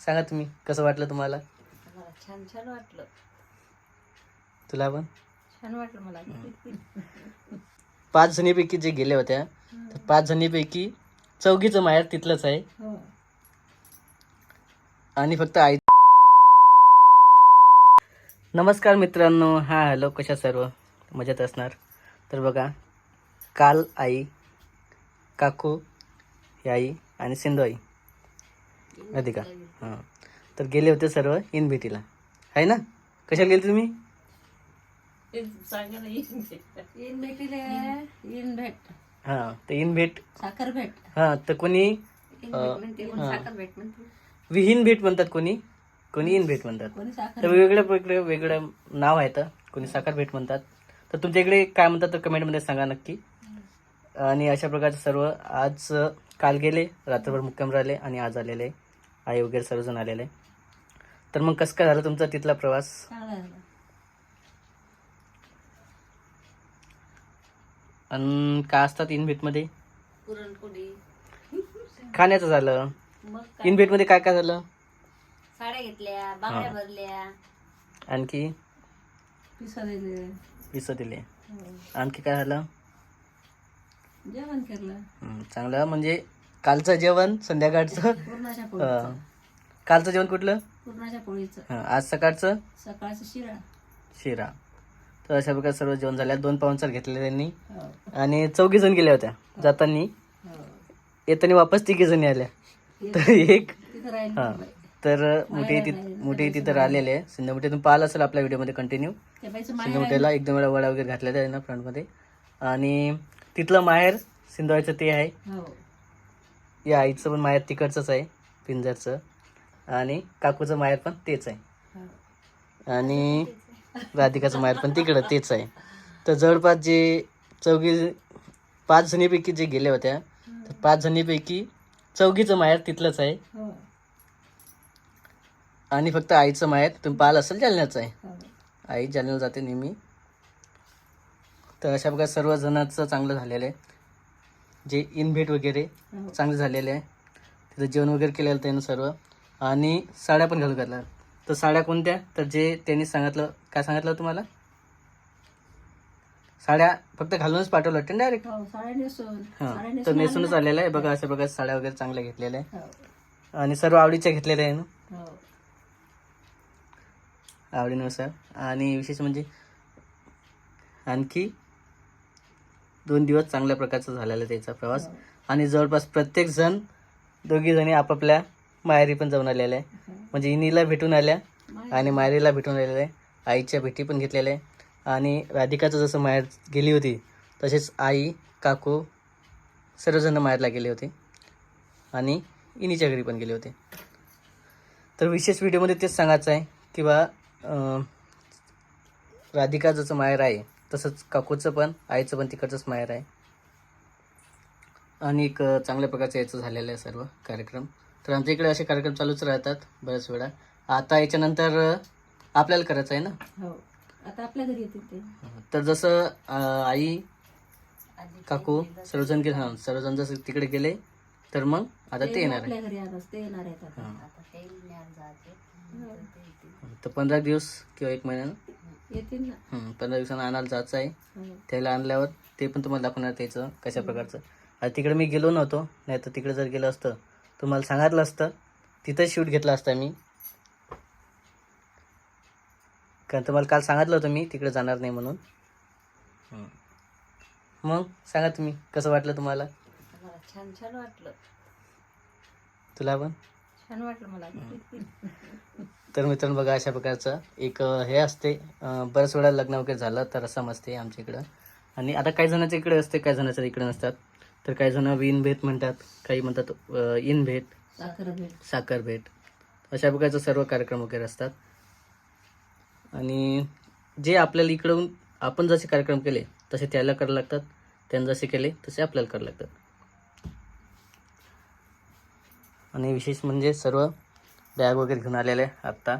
सांगा तुम्ही कसं वाटलं तुम्हाला? मला छान छान वाटलं. तुला पण? छान वाटलं मला. पाच जणीपैकी जे गेले होत्या तर पाच जणीपैकी चौघीचं माहेर तिथलंच आहे. हो. आणि फक्त आई नमस्कार मित्रांनो हा हॅलो कशा सर्व? मजेत असणार? तर बघा काल आई काकू ही आई आणि सिंधू आई. अधिका हां. तर गेले होते सर्व इन भेटीला. आहे ना? कशाला गेले तुम्ही? इन भेटीले इन भेट. हां तर इन भेट. साखर भेट. हां तर कोणी? हा. साखर भेट म्हणते. विहीन भेट म्हणतात कोणी? कोणी इन भेट म्हणतात? तर वेगवेगळ्या वेगळं वेगळं नाव आहे तर कोणी साखर भेट म्हणतात. तर तुमच्या इकडे काय म्हणतात तर कमेंटमध्ये सांगा नक्की. आणि अशा प्रकारचे सर्व आज काल गेले रात्रभर मुक्काम राहिले आणि आज आलेले. आई वगैरे सर्वजण आलेले. तर मग कसं काय झालं तुमचा तिथला प्रवास? आणि काय असतात इन भेटमध्ये पुरणपोळी. खाण्याचं झालं. मग काय? इन भेटमध्ये काय काय झालं? साड्या घेतल्या बांगड्या भरल्या. आणखी? पिसा दिले. पिसं दिले. आणखी काय झालं? जेवण केलं. हं, चांगलं. म्हणजे कालचं जेवण संध्याकाळचं? पूर्णाच्या अ, पोळीचं कालचं जेवण कुठलं? पूर्णाच्या पोळीचं. हं, आज सकाळचं? सकाळचं शिरा. शिरा. तर अशा प्रकारे सर्व जेवण झाल्या दोन पाहुणचार घेतले त्यांनी. हो. आणि चौघी जण गेल्या होत्या जाताना. हो. येताना वापस तिघी जणी आल्या. तर एक तिथं राहिली हा. तर मोठी ती मोठी तिथं राहिलेले. सिंधुमुठीतून पाहिलं असेल आपल्या व्हिडिओमध्ये कंटिन्यू त्या बाईचं माहेर आहे. सिंधुमुठीला एकदम वेळा वडा वगैरे आहे ना फ्रंटमध्ये आणि तिथलं माहेर सिंधुवायचं ते आहे. हो. या आईचं पण माहेर तिकडचंच आहे पिंजरचं. आणि काकूचं माहेर पण तेच आहे. आणि राधिकाचं माहेर पण तिकडं तेच आहे. तर जवळपास जे चौघी पाच जणीपैकी जे गेल्या होत्या तर पाच जणीपैकी चौघीचं माहेर तिथलंच आहे. हो. आणि फक्त आईचं माहेर तुम्ही पाहिलं असेल जालन्याचं आहे. हो. आई जालन्याला जाते नेहमी. तर अशा प्रकारे सर्व जणांचं चांगलं झालेलं आहे. जे इनभेट वगैरे हो. चांगले झालेले आहे. तिथं जेवण वगैरे केलेलं त्यानं सर्व. आणि साड्या पण घालून घातल्या. तर साड्या कोणत्या? तर जे त्यांनी सांगितलं काय सांगितलं तुम्हाला? साड्या फक्त घालूनच पाठवलं वाटतं डायरेक्ट हो साड्या हां तर नेसून नेसूनच. आलेलं आहे. बघा अशा प्रकारे साड्या वगैरे चांगल्या घेतलेल्या आहे. हो. आणि सर्व आवडीच्या घेतलेल्या आहे ना? आवडीनुसार. आणि विशेष म्हणजे आणखी दोन दिवस चांगल्या प्रकारचा झालेला आहे त्याचा प्रवास. आणि जवळपास प्रत्येक जण आपापल्या माहेरी पण जाऊन आलेल्या आहे. म्हणजे इनीला भेटून आल्या आणि मायरीला भेटून आलेल्या आहे. आईच्या भेटी पण घेतलेल्या आहे. आणि राधिकाचं जसं माहेर गेली होती तसेच आई काकू सर्वजण माहेरला गेले होते. आणि इनीच्या घरी पण गेले होते. तर विशेष व्हिडिओमध्ये तेच सांगायचं आहे की बा राधिका जसं माहेर आहे तसंच काकूचं पण आईचं पण तिकडचंच माहेर आहे. आणि एक चांगल्या प्रकारचं याचं झालेलं आहे सर्व कार्यक्रम. तर आमच्या इकडे असे कार्यक्रम चालूच राहतात बऱ्याच वेळा. आता याच्यानंतर आपल्याला करायचं आहे ना? हो. आता आपल्या घरी येते तर जसं आई काकू सर्वजण गेले हां सर्वजण जसं तिकडे गेले तर मग आता ते येणार आहे. तर पंधरा दिवस किंवा एक महिन्यानं येतील ना. हं, पंधरा दिवसानं आणायला जायचं आहे. हो. त्याला आणल्यावर ते पण तुम्हाला दाखवणार त्याचं कशा प्रकारचं. आता तिकडे मी गेलो नव्हतो नाही तर तिकडे जर गेलं असतं तुम्हाला सांगितलं असतं तिथं शूट घेतला असता मी. कारण तुम्हाला काल सांगितलं होतं मी तिकडे जाणार नाही म्हणून. हं. मग सांगा तुम्ही कसं वाटलं तुम्हाला? मला छान छान वाटलं. तुला पण? छान वाटलं मला. तर मित्रांनो बघा अशा प्रकारचं एक हे असते. बऱ्याच वेळा लग्न वगैरे झालं तर रसम असते आमच्या इकडं. आणि आता काही जणांच्या इकडे असते काही जणांच्या इकडे नसतात. तर काही जण विन भेट म्हणतात काही म्हणतात इन भेट साखर भेट. साखर भेट. अशा प्रकारचे सर्व कार्यक्रम वगैरे असतात. आणि जे आपल्याला इकडून आपण जसे कार्यक्रम केले तसे त्याला करायला लागतात. त्यानं जसे केले तसे आपल्याला करायला लागतात. आणि विशेष म्हणजे सर्व बॅग वगैरे घेऊन आलेले आत्ता.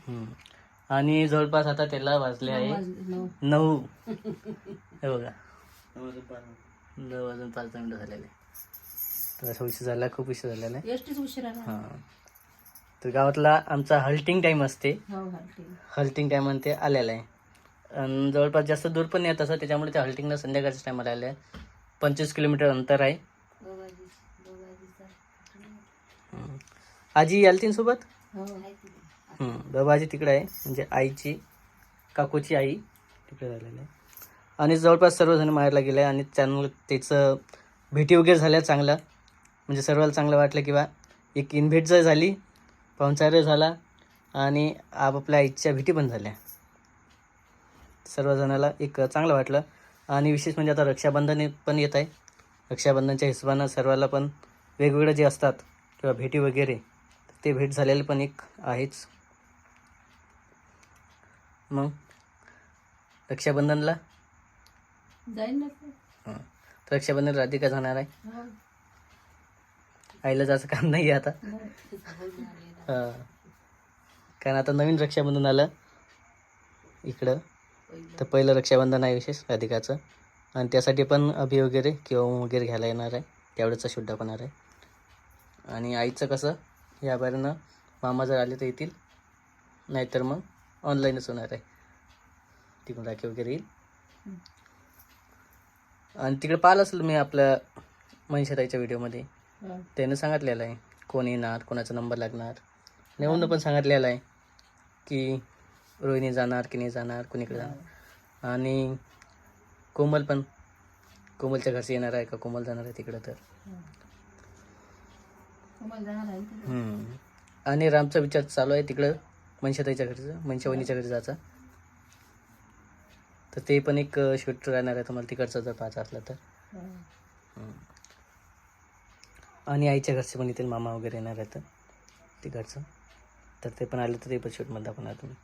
हम्म. आणि जवळपास आता त्याला वाजले आहे नऊ. हे बघा. नऊ वाजून पाच मिनिटं झालेले. तर असा उशीर झाला खूप उशीर झालेला आहे. एसटीच उशिरा ना हां. तर गावातला आमचा हल्टिंग टाईम असते. हो हलटी हल्टिंग ते आलेला आहे. आणि जवळपास जास्त दूर पण नाही तसं त्याच्यामुळे त्या हल्टिंगला संध्याकाळच्या टायमाला आले आहे. पंचवीस किलोमीटर अंतर आहे हं. आजी आलती ना सोबत हो बाबाजी तिकडे आहे. म्हणजे आईची काकूची आई तिकडे झालेली आहे. आणि जवळपास सर्वजण माहेरला गेले आहे आणि त्यामुळे त्याचं भेटी वगैरे झाल्या चांगल्या. म्हणजे सर्वाला चांगलं वाटलं किंवा एक इनव्हेट जर झाली पाहुणचार झाला आणि आपापल्या आईच्या भेटी पण झाल्या. सर्वजणाला एक चांगलं वाटलं. आणि विशेष म्हणजे आता रक्षाबंधन पण येत आहे. रक्षाबंधनच्या हिशोबानं सर्वाला पण वेगवेगळे जे असतात किंवा भेटी वगैरे ते भेट झालेले पण एक आहेच. मग? रक्षाबंधनला? जाईन ना हं. तर रक्षाबंधन राधिका जाणार आहे. आईला जायचं काम नाही आहे आता. हां. कारण आता नवीन रक्षाबंधन आलं इकडं. तर पहिलं रक्षाबंधन आहे विशेष राधिकाचं. आणि त्यासाठी पण अभि वगैरे किंवा वगैरे घ्यायला येणार आहे. त्यावेळेचा शुद्धा पण आहे. आणि आईचं कसं? या बारीनं मामा जर आले तर येतील. नाहीतर मग ऑनलाईनच होणार आहे. तिकडून राखी वगैरे येईल. आणि तिकडे पाहिलं असेल मी आपल्या मनीषाताईच्या व्हिडिओमध्ये. त्यानं सांगितलेलं आहे कोण येणार कोणाचा नंबर लागणार. नेऊन पण सांगितलेलं आहे की रोहिणी जाणार की नाही जाणार कोणीकडे जाणार. आणि कोमल पण कोमलच्या घरचे येणार आहे का? कोमल जाणार आहे तिकडं तर हो. तुम्हाला जाणार आहे ना हम्म. आणि रामचा विचार चालू आहे तिकडं मनशाताईच्या घरचं मनशावणीच्या घरी जायचा. तर ते पण एक शूट राहणार आहे तुम्हाला तिकडचं जर पाहायचं असलं तर. आणि आईच्या घरचे पण येतील मामा वगैरे येणार आहेत तिकडचं. तर ते पण आले तर ते पण शूटमध्ये दाखवणार तुम्ही.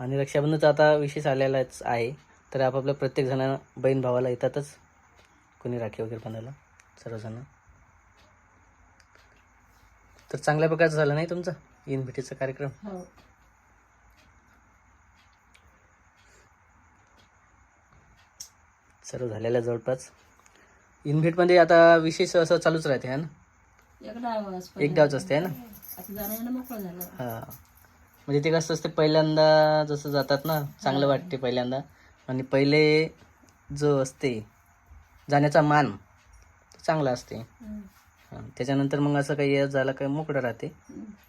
आणि रक्षाबंधनचा आता विशेष आलेलाच आहे तर आपापल्या प्रत्येक जणांना बहीण भावाला येतातच. कोणी राखी वगैरे बनायला सर्वजण. तर चांगल्या प्रकारचं झालं नाही तुमचा? इन भेटीचा कार्यक्रम? हो. सर्व झालेला आहे जवळपास इनव्हेटमध्ये आता विशेष असं चालूच राहते है ना? एक डावच असते है ना? झालं. हा. म्हणजे ते कसं असते पहिल्यांदा जसं जातात ना चांगलं वाटते पहिल्यांदा. आणि पहिले जो असते जाण्याचा मान तो चांगला असते. हं. हा, त्याच्यानंतर मग असं काही झालं काही मोकळं राहते.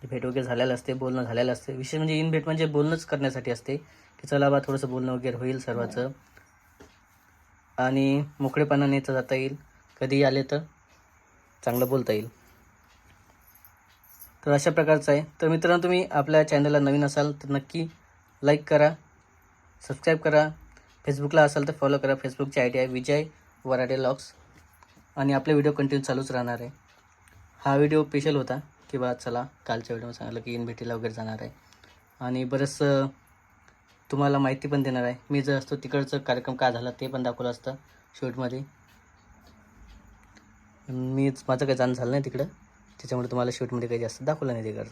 भेट वगैरे झालेलं असते बोलणं झालेलं असते. विशेष म्हणजे इन भेट म्हणजे बोलणंच करण्यासाठी असते की चला बा थोडंसं बोलणं वगैरे होईल सर्वाचं. आणि मोकळेपणाने तर जाता येईल. कधी आले तर चांगलं बोलता येईल. तर अशा प्रकारचं आहे. तर मित्रांनो तुम्ही आपल्या चॅनलला नवीन असाल तर नक्की लाईक करा सबस्क्राईब करा. फेसबुकला असाल तर फॉलो करा. फेसबुकची आय डी आहे विजय वराडे लॉक्स. आणि आपले व्हिडिओ कंटिन्यू चालूच राहणार आहे. हा व्हिडिओ स्पेशल होता की बा चला कालच्या व्हिडिओ सांगितलं की इन भेटीला वगैरे जाणार आहे. आणि बरंचसं तुम्हाला माहिती पण देणार आहे. मी जर असतो तिकडचं कार्यक्रम काय झाला ते पण दाखवलं असतं शूटमध्ये. मीच माझं काही जाणं झालं नाही तिकडं. त्याच्यामुळे तुम्हाला शूटमध्ये काही जास्त दाखवलं नाही तिकडं.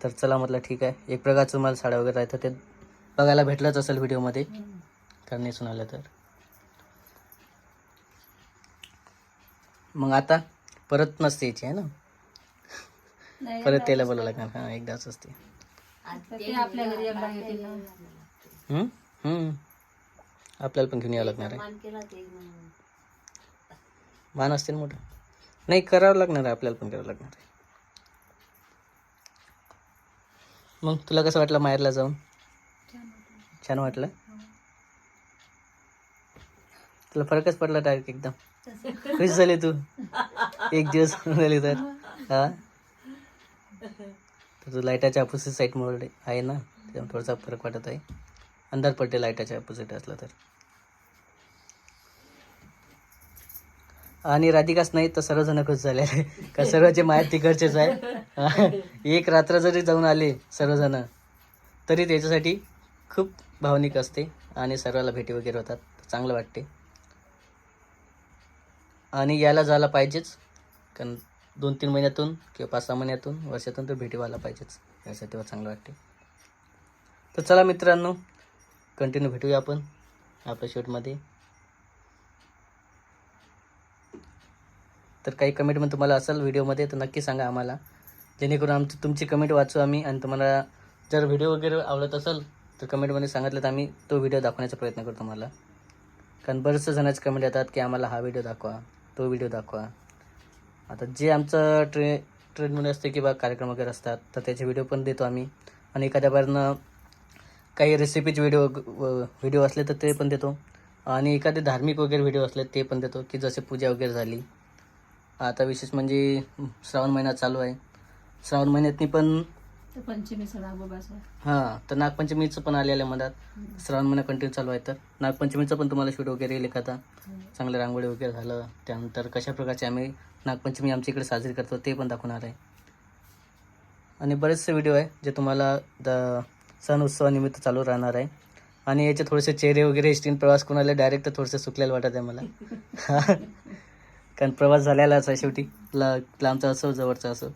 तर चला म्हटलं ठीक आहे. एक प्रकारचं मला साड्या वगैरे राहतं ते बघायला भेटलंच असेल व्हिडिओमध्ये कारण नेसून आलं तर. मग आता परत नसते याची आहे ना? परत त्याला बोलावं लागणार. हां एकदाच असते. आपल्या घरी एकदा. आपल्याला पण घेऊन यावं लागणार आहे. मान असते ना मोठं. नाही करावं लागणार आहे आपल्याला पण करावं लागणार आहे. मग तुला कसं वाटलं माहेरला जाऊन? छान वाटलं? तुला फरकच पडला डायरेक्ट एकदम. खुश झाली तू. एक दिवस झाली तर. हा? तर लाईटाच्या अपोजिट साईडमुळे आहे ना त्यामुळे थोडासा फरक वाटत आहे. अंधार पडते लाईटाच्या अपोजिट असला तर. आणि राधिकाच नाही तर सर्वजण खुश झालेले का का सर्वचे माया तिकडचेच आहे एक रात्र जरी जाऊन आले सर्वजण तरी त्याच्यासाठी खूप भावनिक असते आणि सर्वाला भेटी वगैरे होतात. चांगलं वाटते. आणि यायला जायला पाहिजेच कारण दोन तीन महिन्यातून किंवा पाच सहा महिन्यातून वर्षातून तर भेटी व्हायला पाहिजेच. यासाठी चांगलं वाटते. तर चला मित्रांनो कंटिन्यू भेटूया आपण आपल्या शूटमध्ये तर काही कमेंटमध्ये तुम्हाला असेल व्हिडिओमध्ये तर नक्की सांगा आम्हाला. जेणेकरून आमची तुमची कमेंट वाचू आम्ही आणि तुम्हाला जर व्हिडिओ वगैरे आवडत असेल तर कमेंटमध्ये सांगितलं तर आम्ही तो व्हिडिओ दाखवण्याचा प्रयत्न करतो तुम्हाला कारण बरेचसे जणांचे कमेंट येतात की आम्हाला हा व्हिडिओ दाखवा तो व्हिडिओ दाखवा. आता जे आमचं ट्रे ट्रेनमध्ये असते किंवा कार्यक्रम वगैरे असतात तर त्याचे व्हिडिओ पण देतो आम्ही. आणि एखाद्या बारनं काही रेसिपीचे व्हिडिओ व्हिडिओ असले तर ते पण देतो. आणि एखादे धार्मिक वगैरे व्हिडिओ असले ते पण देतो की जसे पूजा वगैरे झाली. आता विशेष म्हणजे श्रावण महिना चालू आहे. श्रावण महिन्यातनी पण हां तर नागपंचमीचं पण आलेलं आहे मधात. श्रावण महिना कंटिन्यू चालू आहे तर. नागपंचमीचं पण तुम्हाला शूट वगैरे येईल एखादा. चांगलं रांगोळी वगैरे झालं. त्यानंतर कशा प्रकारचे आम्ही नागपंचमी आमच्या इकडे साजरी करतो ते पण दाखवणार आहे. आणि बरेचसे व्हिडिओ आहे जे तुम्हाला द सण उत्सवानिमित्त चालू राहणार आहे. आणि याचे थोडेसे चेहरे वगैरे एसटीन प्रवास कोणाला डायरेक्ट थोडेसे सुकलेलं वाटत आहे मला. कारण प्रवास झालेलाच आहे शेवटी. ला लांबचा असो जवळचा असो.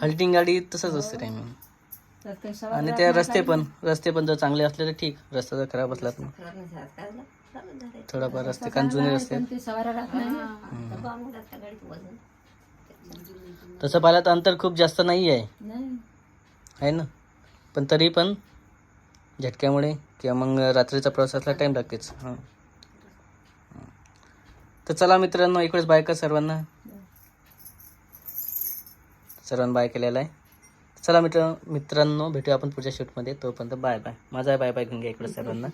हल्टिंग गाडी तसंच असते टायमिंग सवाल आणि राहत ते नाही रस्ते गाडी. पण रस्ते पण जर चांगले असले तर ठीक. रस्ता जर खराब असला तर थोडाफार रस्ते कारण जुने रस्ते. तसं पाहिलं तर अंतर खूप जास्त नाही आहे. आहे ना? पण तरी पण झटक्यामुळे किंवा मग रात्रीचा प्रवास असला टाईम लागतेच. हां. तर चला मित्रांनो इकडेच बाय कर सर्वांना. सर्वांना बाय केलेला आहे. चला मित्र मित्रांनो भेटूया आपण पुढच्या शूटमध्ये तोपर्यंत बाय बाय माझा बाय बाय घेऊन घ्या इकडे सर्वांना.